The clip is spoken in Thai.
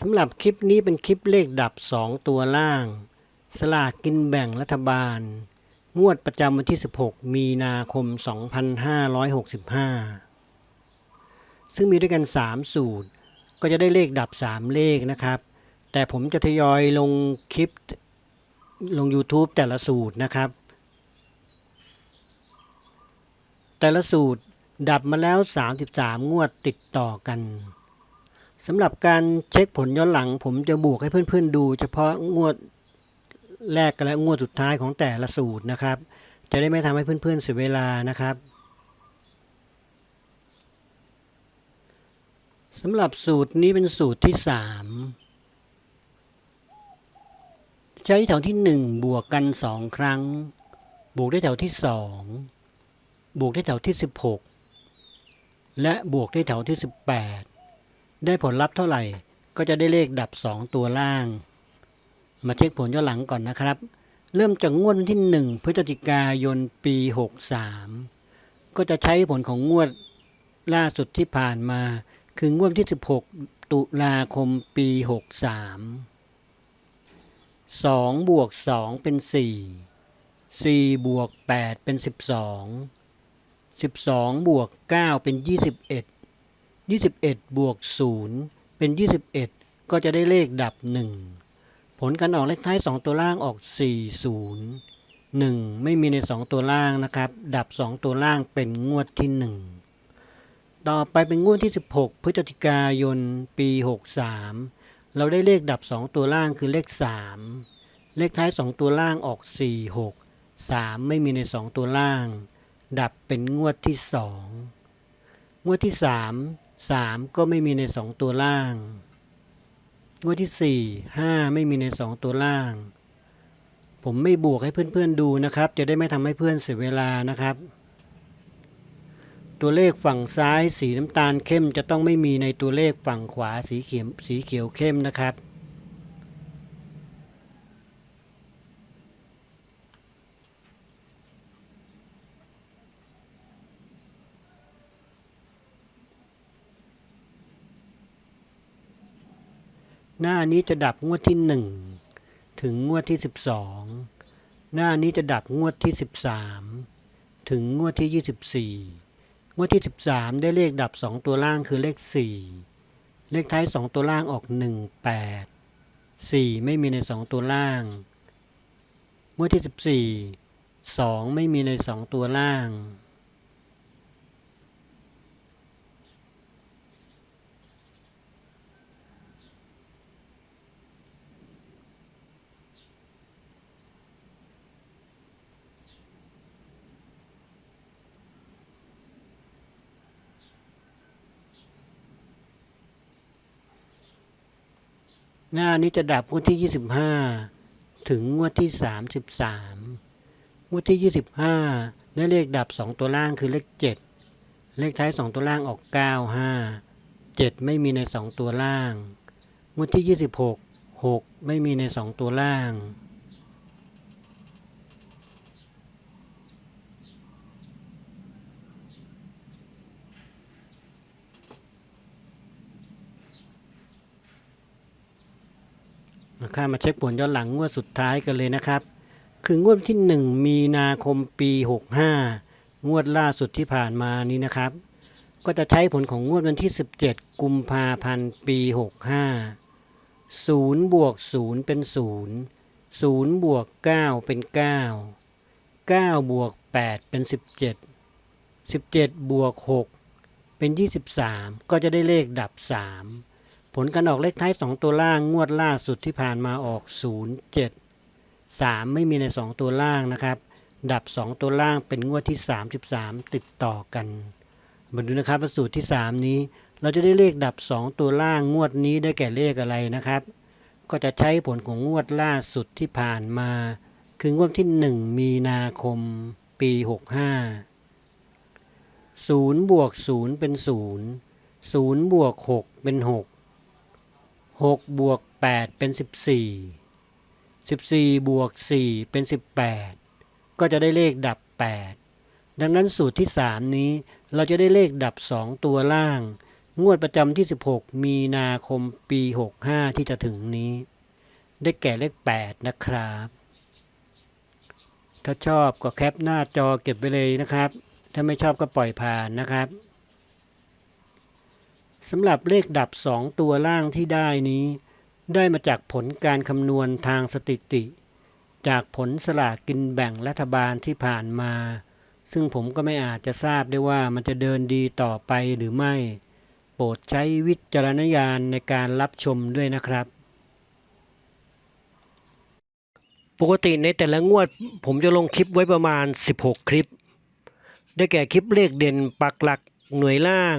สำหรับคลิปนี้เป็นคลิปเลขดับ 2 ตัวล่าง สลากกินแบ่งรัฐบาล งวดประจำวันที่ 16 มีนาคม 2565 ซึ่งมีด้วยกัน 3 สูตร ก็จะได้เลขดับ 3 เลขนะครับ แต่ผมจะทยอยลงคลิปลง YouTube แต่ละสูตรนะครับ แต่ละสูตรดับมาแล้ว 33 งวดติดต่อกัน สำหรับการเช็คผลย้อนหลัง ผมจะบวกให้เพื่อนๆดู เฉพาะงวดแรกและงวดสุดท้ายของแต่ละสูตรนะครับ จะได้ไม่ทำให้เพื่อนๆเสียเวลานะครับสำหรับสูตรนี้เป็นสูตรที่ 3 ใช้แถวที่ 1 บวกกัน 2 ครั้ง บวกได้แถวที่ 2 บวกได้แถวที่ 16 และบวกได้แถวที่ 18 ได้ผลลัพธ์เท่าไหร่ ก็จะได้เลขดับ 2 ตัวล่าง มาเช็คผลย้อนหลังก่อนนะครับ เริ่มจากงวดวันที่ 1 พฤศจิกายนปี 63 ก็จะใช้ผลของงวดล่าสุดที่ผ่านมา คืองวดที่ 16 ตุลาคมปี 63 2 บวก 2 เป็น 4 4 บวก 8 เป็น 12 12 บวก 9 เป็น 21 21 บวก 0 เป็น 21 ก็จะได้เลขดับ 1 ผลการออกเลขท้าย 2 ตัวล่างออก 40 1 ไม่มีใน 2 ตัวล่างนะครับ ดับ 2 ตัวล่างเป็นงวดที่ 1 ต่อไปเป็นงวดที่ 16 พฤศจิกายน ปี 63 เราได้เลขดับ 2 ตัวล่างคือเลข 3 เลขท้าย 2 ตัวล่างออก 4 6 3 ไม่มีใน 2 ตัวล่าง ดับเป็นงวดที่ 2 งวดที่ 3 3 ก็ไม่มีใน 2 ตัวล่าง งวดที่ 4 5 ไม่มีใน 2 ตัวล่าง ผมไม่บวกให้เพื่อนๆดูนะครับ จะได้ไม่ทำให้เพื่อนเสียเวลานะครับ ตัวเลขฝั่งซ้ายสีน้ำตาลเข้มจะต้องไม่มีในตัวเลขฝั่งขวาสีเขียวสีเขียวเข้มนะครับ หน้านี้จะดับงวดที่ 1 ถึงงวดที่ 12 หน้านี้จะดับงวดที่ 13 ถึงงวดที่ 24 งวดที่ 13 ได้เลขดับ 2 ตัวล่างคือเลข 4 เลขท้าย 2 ตัวล่างออก 18 4 ไม่มีใน 2 ตัวล่าง งวดที่ 14 2 ไม่มีใน 2 ตัวล่าง หน้านี้จะดับงวดที่ 25 ถึงงวดที่ 33 งวดที่ 25ได้เลขดับ 2 ตัวล่างคือเลข 7 เลขท้าย 2 ตัวล่างออก 95 7 ไม่มีใน 2 ตัวล่าง งวดที่ 26 6 ไม่มีใน 2 ตัวล่าง ข้ามาเช็คผลย้อนหลังงวดสุดท้ายกันเลยนะครับ คืองวดที่ 1 มีนาคมปี 65 งวดล่าสุดที่ผ่านมานี้นะครับ ก็จะใช้ผลของงวดวันที่ 17 กุมภาพันธ์ปี 65 0บวก0เป็น 0 0บวก9เป็น 9 9 บวก 8 เป็น 17 17 บวก 6 เป็น 23 ก็จะได้เลขดับ 3 ผลการออกเลขท้าย 2 ตัวล่างงวดล่าสุดที่ผ่านมาออก 0 7 3 ไม่มีใน 2 ตัวล่างนะครับ ดับ 2 ตัวล่างเป็นงวดที่ 33 ติดต่อกันมาดูนะครับสูตรที่ 3 นี้ เราจะได้เลขดับ 2 ตัวล่างงวดนี้ได้แก่เลขอะไรนะครับ ก็จะใช้ผลของงวดล่าสุดที่ผ่านมา คืองวดที่ 1 มีนาคม ปี 65 0บวก0เป็น 0 0บวก6เป็น 6 6บวก8เป็น 14 14 บวก 4 เป็น 18 ก็จะได้เลขดับ 8 ดังนั้นสูตรที่ 3 นี้เราจะได้เลขดับ 2 ตัวล่าง งวดประจำที่ 16 มีนาคมปี 65 ที่จะถึงนี้ ได้แก่เลข 8 นะครับ ถ้าชอบก็แคปหน้าจอเก็บไว้เลยนะครับ ถ้าไม่ชอบก็ปล่อยผ่านนะครับ สำหรับเลขดับ2ตัวล่างที่ได้นี้ ได้มาจากผลการคำนวณทางสถิติ จากผลสลากกินแบ่งรัฐบาลที่ผ่านมา ซึ่งผมก็ไม่อาจจะทราบได้ว่ามันจะเดินดีต่อไปหรือไม่ โปรดใช้วิจารณญาณในการรับชมด้วยนะครับ ปกติในแต่ละงวด ผมจะลงคลิปไว้ประมาณ 16 คลิป ได้แก่คลิปเลขเด่นปักหลักหน่วยล่าง